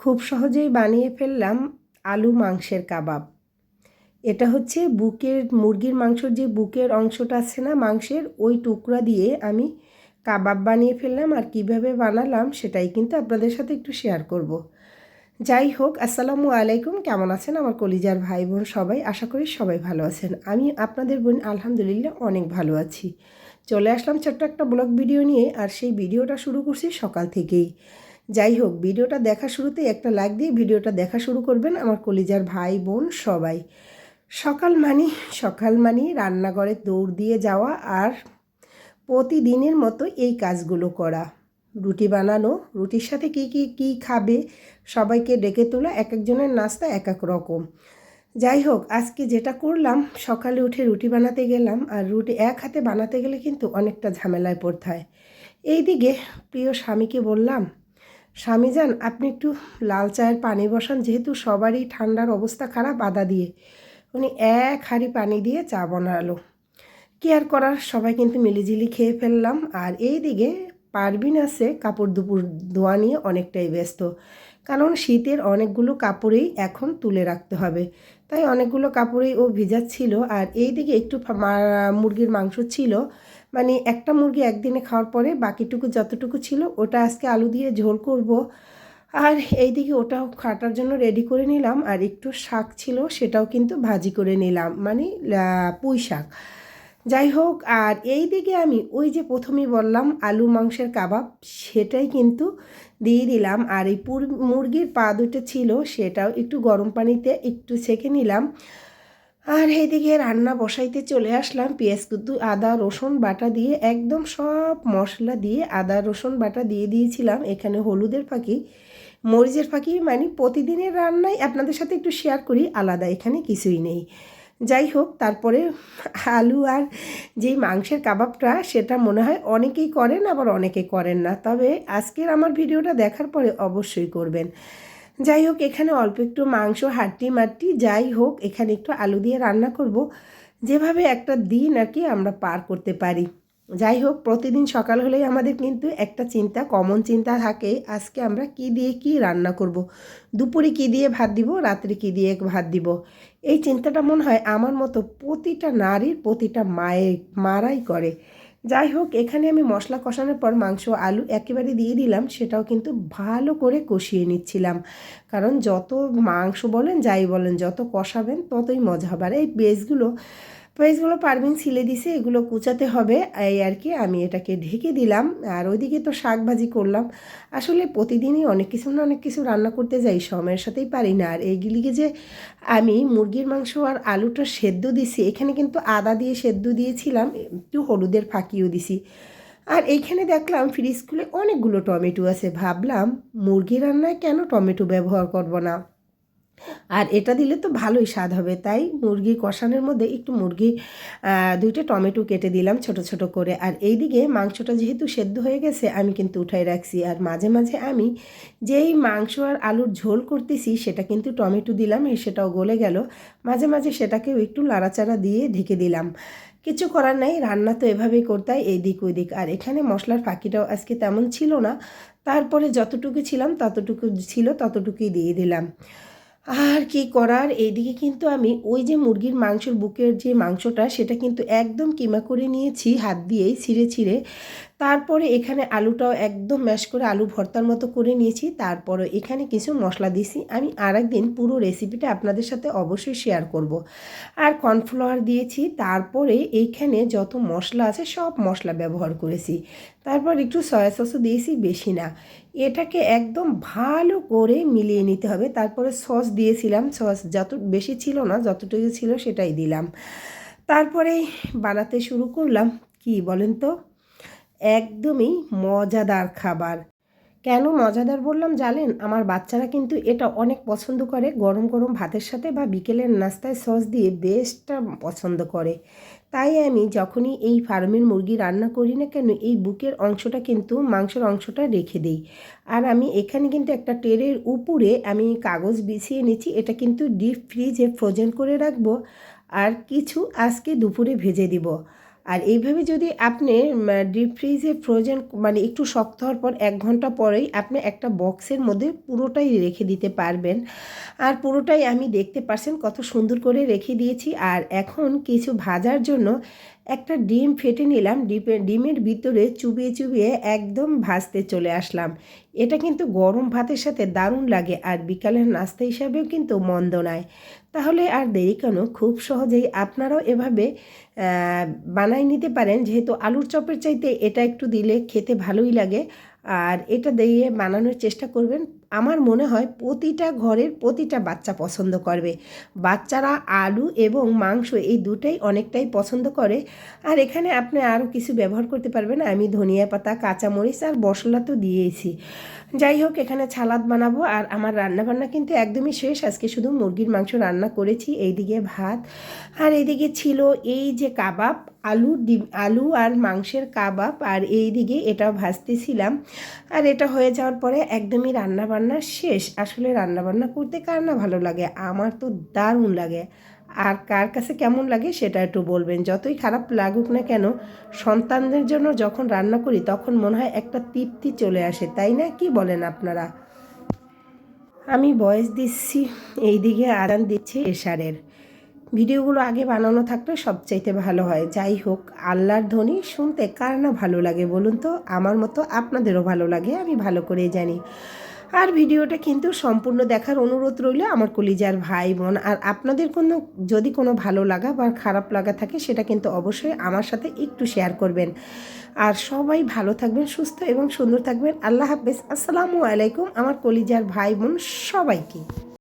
খুব সহজেই বানিয়ে ফেললাম আলু মাংসের কাবাব। এটা হচ্ছে বুকের, মুরগির মাংসর যে বুকের অংশটা আছে না মাংসের, ওই টুকরা দিয়ে আমি কাবাব বানিয়ে ফেললাম আর কীভাবে বানালাম সেটাই কিন্তু আপনাদের সাথে একটু শেয়ার করব। যাই হোক, আসসালামু আলাইকুম। কেমন আছেন আমার কলিজার ভাই বোন সবাই? আশা করি সবাই ভালো আছেন। আমি আপনাদের বোন আলহামদুলিল্লাহ অনেক ভালো আছি। চলে আসলাম ছোট্ট একটা ব্লগ ভিডিও নিয়ে আর সেই ভিডিওটা শুরু করছি সকাল থেকেই। যাই হোক, ভিডিওটা দেখা শুরুতে একটা লাইক দিয়ে ভিডিওটা দেখা শুরু করবেন আমার কলিজার ভাই বোন সবাই। সকাল মানি সকাল মানি, রান্নাঘরে দৌড় দিয়ে যাওয়া আর প্রতিদিনের মতো এই কাজগুলো করা। রুটি বানানো, রুটির সাথে কি কি কি খাবে, সবাইকে ডেকে তোলা, এক একজনের নাস্তা এক এক রকম। যাই হোক, আজকে যেটা করলাম, সকালে উঠে রুটি বানাতে গেলাম আর রুটি এক হাতে বানাতে গেলে কিন্তু অনেকটা ঝামেলায় পড়তে হয়। এইদিকে প্রিয় স্বামীকে বললাম স্বামী যান, আপনি একটু লাল চায়ের পানি বসান, যেহেতু সবারই ঠান্ডার অবস্থা খারাপ, আদা দিয়ে। উনি এক হাঁড়ি পানি দিয়ে চা বানালো। কি আর করার, সবাই কিন্তু মিলিঝিলি খেয়ে ফেললাম। আর এই দিকে পারবিন আছে, কাপড় দুপুর ধোয়া নিয়ে অনেকটাই ব্যস্ত। কারণ শীতের অনেকগুলো কাপড়েই এখন তুলে রাখতে হবে। তাই অনেকগুলো কাপড়েই ও ভিজাচ্ছিল। আর এই দিকে একটু মুরগির মাংস ছিল। মানে একটা মুরগি একদিনে খাওয়ার পরে বাকিটুকু যতটুকু ছিল, ওটা আজকে আলু দিয়ে ঝোল করব। আর এইদিকে ওটাও খাটার জন্য রেডি করে নিলাম। আর একটু শাক ছিল, সেটাও কিন্তু ভাজি করে নিলাম। মানে পুঁই শাক। যাই হোক, আর এই দিকে আমি ওই যে প্রথমেই বললাম, আলু মাংসের কাবাব, সেটাই কিন্তু দিয়ে দিলাম। আর এই মুরগির পা দুটো ছিল, সেটাও একটু গরম পানিতে একটু ছেঁকে নিলাম। আর এইদিকে রান্না বসাইতে চলে আসলাম পেঁয়াজ কুদ্দু আদা, রসুন বাটা দিয়ে, একদম সব মশলা দিয়ে আদা, রসুন বাটা দিয়ে দিয়েছিলাম। এখানে হলুদের ফাঁকি, মরিচের ফাঁকি মানে প্রতিদিনের রান্নায় আপনাদের সাথে একটু শেয়ার করি, আলাদা এখানে কিছুই নেই। যাই হোক, তারপরে আলু আর যেই মাংসের কাবাবটা, সেটা মনে হয় অনেকেই করেন, আবার অনেকে করেন না। তবে আজকের আমার ভিডিওটা দেখার পরে অবশ্যই করবেন। যাই হোক, এখানে অল্প একটু মাংস হাড্ডি মাটি, যাই হোক, এখানে একটু আলু দিয়ে রান্না করব। যেভাবে একটা দিন আর কি আমরা পার করতে পারি। যাই হোক, প্রতিদিন সকাল হলেই আমাদের কিন্তু একটা চিন্তা, কমন চিন্তা থাকে, আজকে আমরা কি দিয়ে কি রান্না করব। দুপুরে কি দিয়ে ভাত দিব? রাত্রে কি দিয়ে ভাত দিব? এই চিন্তাটা মনে হয় আমার মতো প্রতিটা নারীর প্রতিটা মায়ের, মারাই করে। যাই হোক এখানে আমি মশলা কষানোর পর মাংস, আলু একেবারে দিয়ে দিলাম, সেটাও কিন্তু ভালো করে কষিয়ে নিচ্ছিলাম। কারণ যত মাংস বলেন, যাই বলেন, যত কষাবেন, ততই মজা হবে। আর এই বেসগুলো পেঁয়াজগুলো পারবিন ছিলে দিছে, এগুলো কুচাতে হবে। এই আর কি, আমি এটাকে ঢেকে দিলাম। আর ওইদিকে তো শাক ভাজি করলাম। আসলে প্রতিদিনই অনেক কিছু না অনেক কিছু রান্না করতে যাই, সময়ের সাথেই পারি না। আর এইগুলিকে যে আমি মুরগির মাংস আর আলুটা সেদ্ধ দিছি, এখানে কিন্তু আদা দিয়ে সেদ্ধ দিয়েছিলাম, একটু হলুদের ফাঁকিও দিছি। আর এইখানে দেখলাম ফ্রিজ খুলে অনেকগুলো টমেটো আছে। ভাবলাম মুরগি রান্নায় কেন টমেটো ব্যবহার করব না? আর এটা দিলে তো ভালোই স্বাদ হবে। তাই মুরগি কষানোর মধ্যে একটু মুরগি দুইটা টমেটো কেটে দিলাম ছোট ছোট করে। আর এইদিকে মাংসটা যেহেতু সেদ্ধ হয়ে গেছে, আমি কিন্তু উঠাই রাখছি। আর মাঝে মাঝে আমি যেই মাংস আর আলুর ঝোল করতেছি, সেটা কিন্তু টমেটো দিলাম সেটাও গলে গেল। মাঝে মাঝে সেটাকেও একটু লাড়াচাড়া দিয়ে ঢেকে দিলাম। কিছু করার নাই, রান্না তো এভাবেই করতে হয় এই দিক ওই দিক আর এখানে মশলার ফাঁকিটাও আজকে তেমন ছিল না। তারপরে যতটুকু ছিলাম, ততটুকু ছিল, ততটুকুই দিয়ে দিলাম। আর কি করার? এইদিকে কিন্তু আমি ওই যে মুরগির মাংসের বুকের যে মাংসটা, সেটা কিন্তু একদম কিমা করে নিয়েছি, হাত দিয়েই ছিঁড়ে ছিঁড়ে। তারপরে এখানে আলুটাও একদম ম্যাশ করে আলু ভর্তার মতো করে নিয়েছি। তারপরে এখানে কিছু মশলা দিছি আমি আর একদিন পুরো রেসিপিটা আপনাদের সাথে অবশ্যই শেয়ার করব। আর কর্নফ্লাওয়ার দিয়েছি। তারপরে এইখানে যত মশলা আছে সব মশলা ব্যবহার করেছি। তারপর একটু সয়া সসও দিয়েছি, বেশি না। এটাকে একদম ভালো করে মিলিয়ে নিতে হবে। তারপরে সস দিয়েছিলাম। সস যত বেশি ছিল না, যতটুকু ছিল সেটাই দিলাম। তারপরে বানাতে শুরু করলাম। কি বলেন তো? একদমই মজাদার খাবার। কেন মজাদার বললাম জানেন? আমার বাচ্চারা কিন্তু এটা অনেক পছন্দ করে। গরম গরম ভাতের সাথে বা বিকেলের নাস্তায় সস দিয়ে বেশটা পছন্দ করে। তাই আমি যখনই এই ফার্মের মুরগি রান্না করি না কেন, এই বুকের অংশটা কিন্তু মাংসের অংশটা রেখে দিই। আর আমি এখানে কিন্তু একটা টেরের উপরে আমি কাগজ বিছিয়ে নিচ্ছি। এটা কিন্তু ডিপ ফ্রিজে ফ্রোজেন করে রাখব। আর কিছু আজকে দুপুরে ভেজে দিব। আর এইভাবে যদি আপনি ডিপ ফ্রিজে ফ্রোজেন মানে একটু শক্ত হওয়ার পর এক ঘণ্টা পরেই আপনি একটা বক্সের মধ্যে পুরোটাই রেখে দিতে পারবেন। আর পুরোটাই আমি দেখতে পারছেন কত সুন্দর করে রেখে দিয়েছি। আর এখন কিছু ভাজার জন্য একটা ডিম ফেটে নিলাম, ডিপে, ডিমের ভিতরে চুবিয়ে চুবিয়ে একদম ভাজতে চলে আসলাম। এটা কিন্তু গরম ভাতের সাথে দারুণ লাগে আর বিকালের নাস্তা হিসাবেও কিন্তু মন্দ নয়। তাহলে আর দেরি কেন? খুব সহজেই আপনারাও এভাবে বানাই নিতে পারেন। যেহেতু আলুর চপের চাইতে এটা একটু দিলে খেতে ভালোই লাগে। আর এটা দিয়ে বানানোর চেষ্টা করবেন। আমার মনে হয় প্রতিটা ঘরের প্রতিটা বাচ্চা পছন্দ করবে। বাচ্চারা আলু এবং মাংস এই দুটাই অনেকটাই পছন্দ করে। আর এখানে আপনি আরও কিছু ব্যবহার করতে পারবেন। আমি ধনিয়া পাতা, কাঁচামরিচ আর মশলা তো দিয়েছি। যাই হোক, এখানে ছালাদ বানাবো আর আমার রান্নাবান্না কিন্তু একদমই শেষ। আজকে শুধু মুরগির মাংস রান্না করেছি, এইদিকে ভাত। আর এইদিকে ছিল এই যে কাবাব, আলু, ডিম, আলু আর মাংসের কাবাব, আর এই দিকে এটা ভাজতেছিলাম। আর এটা হয়ে যাওয়ার পরে একদমই রান্না বান্না শেষ। আসলে রান্না বান্না করতে কার না ভালো লাগে? আমার তো দারুণ লাগে। আর কার কাছে কেমন লাগে সেটা একটু বলবেন। যতই খারাপ লাগুক না কেন, সন্তানদের জন্য যখন রান্না করি, তখন মনে হয় একটা তৃপ্তি চলে আসে, তাই না? কি বলেন আপনারা? আমি বয়স দিচ্ছি এই দিকে আদান দিচ্ছি এশারের। ভিডিওগুলো আগে বানানো থাকলে সবচাইতে ভালো হয়। যাই হোক, আল্লাহর ধ্বনি শুনতে কার না ভালো লাগে বলুন তো? আমার মতো আপনাদেরও ভালো লাগে, আমি ভালো করেই জানি। আর ভিডিওটা কিন্তু সম্পূর্ণ দেখার অনুরোধ রইল আমার কলিজার ভাই বোন। আর আপনাদের কোনো, যদি কোনো ভালো লাগা বা খারাপ লাগা থাকে, সেটা কিন্তু অবশ্যই আমার সাথে একটু শেয়ার করবেন। আর সবাই ভালো থাকবেন, সুস্থ এবং সুন্দর থাকবেন। আল্লাহ হাফেজ। আসসালামু আলাইকুম আমার কলিজার ভাই বোন সবাইকে।